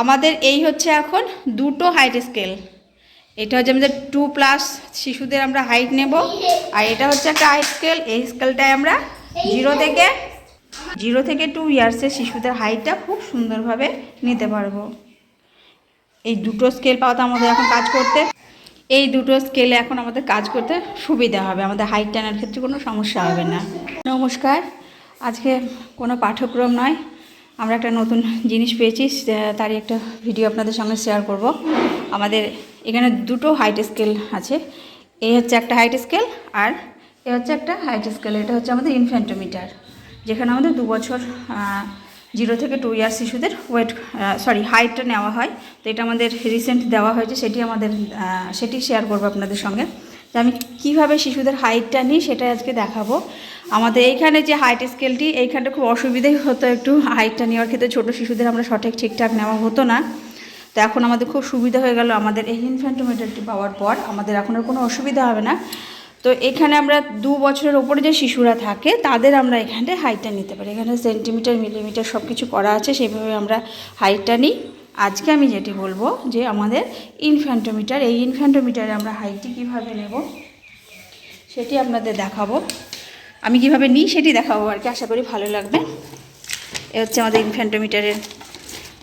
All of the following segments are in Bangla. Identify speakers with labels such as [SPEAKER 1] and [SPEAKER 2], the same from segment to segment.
[SPEAKER 1] আমাদের এই হচ্ছে এখন দুটো হাইট স্কেল এটা হচ্ছে আমাদের টু প্লাস শিশুদের আমরা হাইট নেব। আর এটা হচ্ছে একটা হাইট স্কেল এই স্কেলটায় আমরা জিরো থেকে জিরো থেকে টু ইয়ার্সের শিশুদের হাইটটা খুব সুন্দরভাবে নিতে পারব। এই দুটো স্কেল পাওয়াতে আমাদের এখন কাজ করতে, এই দুটো স্কেলে এখন আমাদের কাজ করতে সুবিধা হবে। আমাদের হাইট টানার ক্ষেত্রে কোনো সমস্যা হবে না। নমস্কার। আজকে কোনো পাঠ্যক্রম নয়। আমরা একটা নতুন জিনিস পেয়েছি তারই একটা ভিডিও আপনাদের সঙ্গে শেয়ার করব। আমাদের এখানে দুটো হাইট স্কেল আছে। এই হচ্ছে একটা হাইট স্কেল আর এ হচ্ছে একটা হাইট স্কেল এটা হচ্ছে আমাদের ইনফ্যান্টোমিটার যেখানে আমাদের দু বছর জিরো থেকে টু ইয়ার শিশুদের ওয়েট সরি হাইটটা নেওয়া হয়। তো এটা আমাদের রিসেন্ট দেওয়া হয়েছে, সেটি আমাদের সেটি শেয়ার করব আপনাদের সঙ্গে। যে আমি কীভাবে শিশুদের হাইটটা নিই সেটা আজকে দেখাবো। আমাদের এইখানে যে হাইট স্কেলটি এইখানটা খুব অসুবিধাই হতো একটু হাইটটা নেওয়ার ক্ষেত্রে, ছোটো শিশুদের আমরা সঠিক ঠিকঠাক নেওয়া হতো না। তো এখন আমাদের খুব সুবিধা হয়ে গেল আমাদের এই ইনফ্যান্টোমিটারটি পাওয়ার পর, আমাদের এখন আর কোনো অসুবিধা হবে না। তো এখানে আমরা দু বছরের ওপরে যে শিশুরা থাকে, তাদের আমরা এখানে হাইটটা নিতে পারি। এখানে সেন্টিমিটার মিলিমিটার সব কিছু করা আছে, সেইভাবে আমরা হাইটটা নিই। আজকে আমি যেটি বলব যে আমাদের ইনফ্যান্টোমিটার এই ইনফ্যান্টোমিটারে আমরা হাইটটি কীভাবে নেব, সেটি আপনাদের দেখাবো। আমি কীভাবে নিই সেটি দেখাবো আর কি, আশা করি ভালো লাগবে। এ হচ্ছে আমাদের ইনফ্যান্টোমিটারের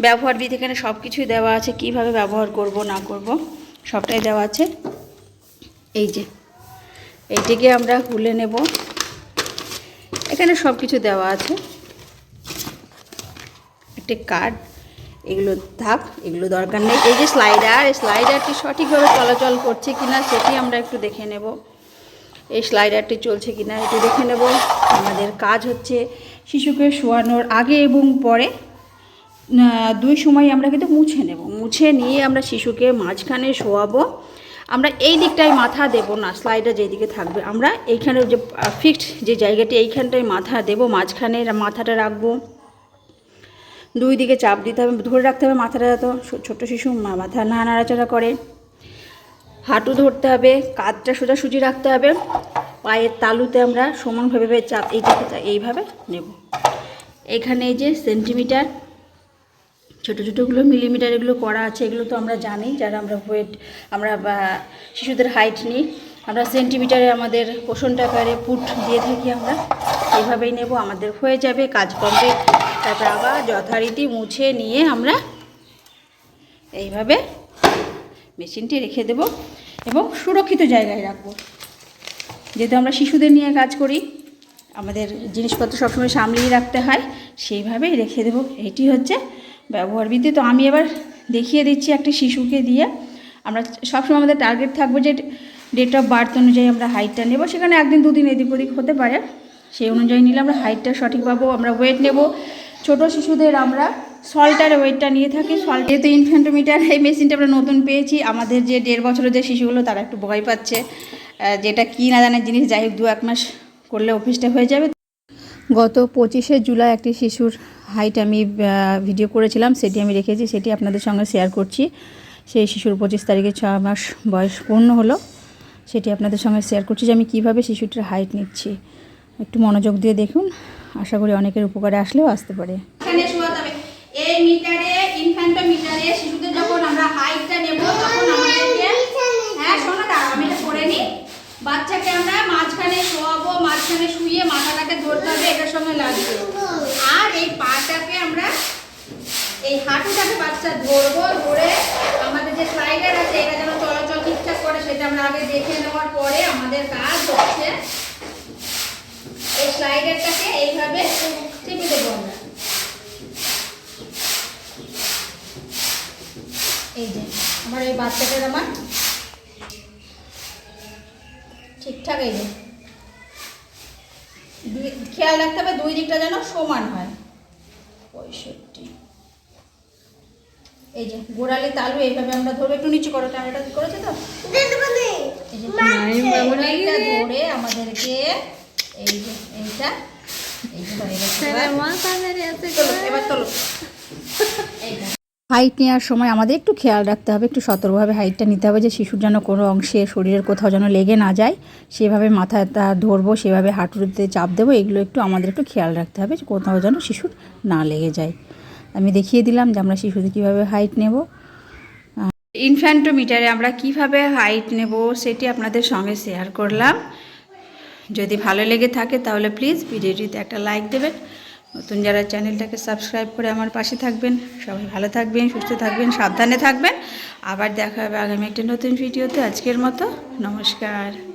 [SPEAKER 1] ব্যবহার বিধি, এখানে সব কিছুই দেওয়া আছে, কীভাবে ব্যবহার করব, না করব, সবটাই দেওয়া আছে। এই যে, এইটিকে আমরা খুলে নেব। এখানে সব কিছু দেওয়া আছে। একটি কার্ড এগুলো থাক, এগুলো দরকার নেই। এই যে স্লাইডার এই স্লাইডারটি সঠিকভাবে চলাচল করছে কিনা সেটি আমরা একটু দেখে নেব। এই স্লাইডারটি চলছে কিনা এটি দেখে নেব। আমাদের কাজ হচ্ছে শিশুকে শোয়ানোর আগে এবং পরে দুই সময় আমরা কিন্তু মুছে নেব। মুছে নিয়ে আমরা শিশুকে মাঝখানে শোয়াবো। আমরা এই দিকটায় মাথা দেব না স্লাইডার যেদিকে থাকবে। আমরা এইখানে যে ফিক্সড যে জায়গাটি, এইখানটায় মাথা দেব, মাঝখানে মাথাটা রাখব। দুই দিকে চাপ দিতে হবে, ধরে রাখতে হবে মাথাটা যাতে ছোট্ট শিশু মাথা না নাড়াচাড়া করে। হাঁটু ধরতে হবে, কাঁধটা সোজাসুজি রাখতে হবে, পায়ের তালুতে আমরা সমানভাবে চাপ এইটাকে এইভাবে নেব। এখানে এই যে সেন্টিমিটার, ছোটো ছোটোগুলো, মিলিমিটার এগুলো করা আছে, এগুলো তো আমরা জানি, যারা আমরা ওয়েট আমরা শিশুদের হাইট নিই। আমরা সেন্টিমিটারে আমাদের পোষণ টাকারে ফুট দিয়ে থাকি আমরা এইভাবেই নেব, আমাদের হয়ে যাবে, কাজ কমপ্লিট তারপর আবার যথারীতি মুছে নিয়ে আমরা এইভাবে মেশিনটি রেখে দেব এবং সুরক্ষিত জায়গায় রাখব। যেহেতু আমরা শিশুদের নিয়ে কাজ করি, আমাদের জিনিসপত্র সবসময় সামলিয়ে রাখতে হয়, সেইভাবেই রেখে দেবো। এটি হচ্ছে ব্যবহার বিধি তো আমি এবার দেখিয়ে দিচ্ছি একটা শিশুকে দিয়ে। আমরা সবসময় আমাদের টার্গেট থাকব যে ডেট অফ বার্থ অনুযায়ী আমরা হাইটটা নেব। সেখানে একদিন দুদিন এদিক ওদিক হতে পারে। সেই অনুযায়ী নিলে আমরা হাইটটা সঠিক পাবো, আমরা ওয়েট নেব। ছোট শিশুদের আমরা সল্টার ওয়েটটা নিয়ে থাকি, সল্ট যেহেতু ইনফ্যান্টোমিটার এই মেশিনটা আমরা নতুন পেয়েছি, আমাদের যে দেড় বছরের যে শিশুগুলো তারা একটু ভয় পাচ্ছে যেটা কি না জানার জিনিস, যাই হোক দু এক মাস করলে অফিসটা হয়ে যাবে। গত পঁচিশে জুলাই একটি শিশুর হাইট আমি ভিডিও করেছিলাম, সেটি আমি রেখেছি, সেটি আপনাদের সঙ্গে শেয়ার করছি। সেই শিশুর পঁচিশ তারিখে ছ মাস বয়স পূর্ণ হলো, সেটি আপনাদের সঙ্গে শেয়ার করছি যে আমি কীভাবে শিশুটির হাইট নিচ্ছি। একটু মনোযোগ দিয়ে দেখুন। আশা করি অনেকের উপকারে আসলেও আসতে পারে। এখানে শোয়াতে এই মিটারে মিটারে শিশুদের যখন আমরা নেব, তখন আমাদেরকে হ্যাঁ আমি করে নিই। বাচ্চাকে আমরা মাঝখানে শোয়াবো, মাঝখানে শুয়ে মাথাটাকে ধরতে হবে, এটার সঙ্গে লাগবে আর এই পাটাকে আমরা এই হাঁটুটাকে বাচ্চা ধরবো, ধরে আমাদের যে স্লাইডার আছে এটা যেন চলাচল ঠিকঠাক করে সেটা আমরা আগে দেখে নেওয়ার পরে আমাদের কাজ হচ্ছে এই স্লাইডারটাকে এইভাবে টিপে দেবো আমরা এই যে আমার এই বাচ্চাটার আমার ঠিকঠাক এই যে। খেয়াল রাখতে হবে দুই দিকটা যেন সমান হয়। পঁয়ষট্টি। এই যে গোড়ালি তালু এইভাবে আমরা ধরবো। একটু নিচু করো ক্যামেরাটা করেছে তো? ধরে আমাদেরকে এই যে এইটা। এই যে হয়ে গেছে। এবার। তোলো, এইটা হাইট নেওয়ার সময় আমাদের একটু খেয়াল রাখতে হবে, একটু সতর্কভাবে হাইটটা নিতে হবে যে শিশুর যেন কোনো অংশে শরীরের কোথাও যেন লেগে না যায়। সেভাবে মাথাটা ধরবো, সেভাবে হাঁটুতে চাপ দেবো, এগুলো একটু আমাদের একটু খেয়াল রাখতে হবে যে কোথাও যেন শিশুর না লেগে যায়। আমি দেখিয়ে দিলাম যে আমরা শিশুদের কীভাবে হাইট নেব। ইনফ্যান্টোমিটারে আমরা কীভাবে হাইট নেব সেটি আপনাদের সঙ্গে শেয়ার করলাম। যদি ভালো লেগে থাকে তাহলে প্লিজ ভিডিওটিতে একটা লাইক দেবেন। নতুন যারা চ্যানেলটাকে সাবস্ক্রাইব করে আমার পাশে থাকবেন, সবাই ভালো থাকবেন, সুস্থ থাকবেন, সাবধানে থাকবেন। আবার দেখা হবে আগামী একটা নতুন ভিডিওতে। আজকের মতো নমস্কার।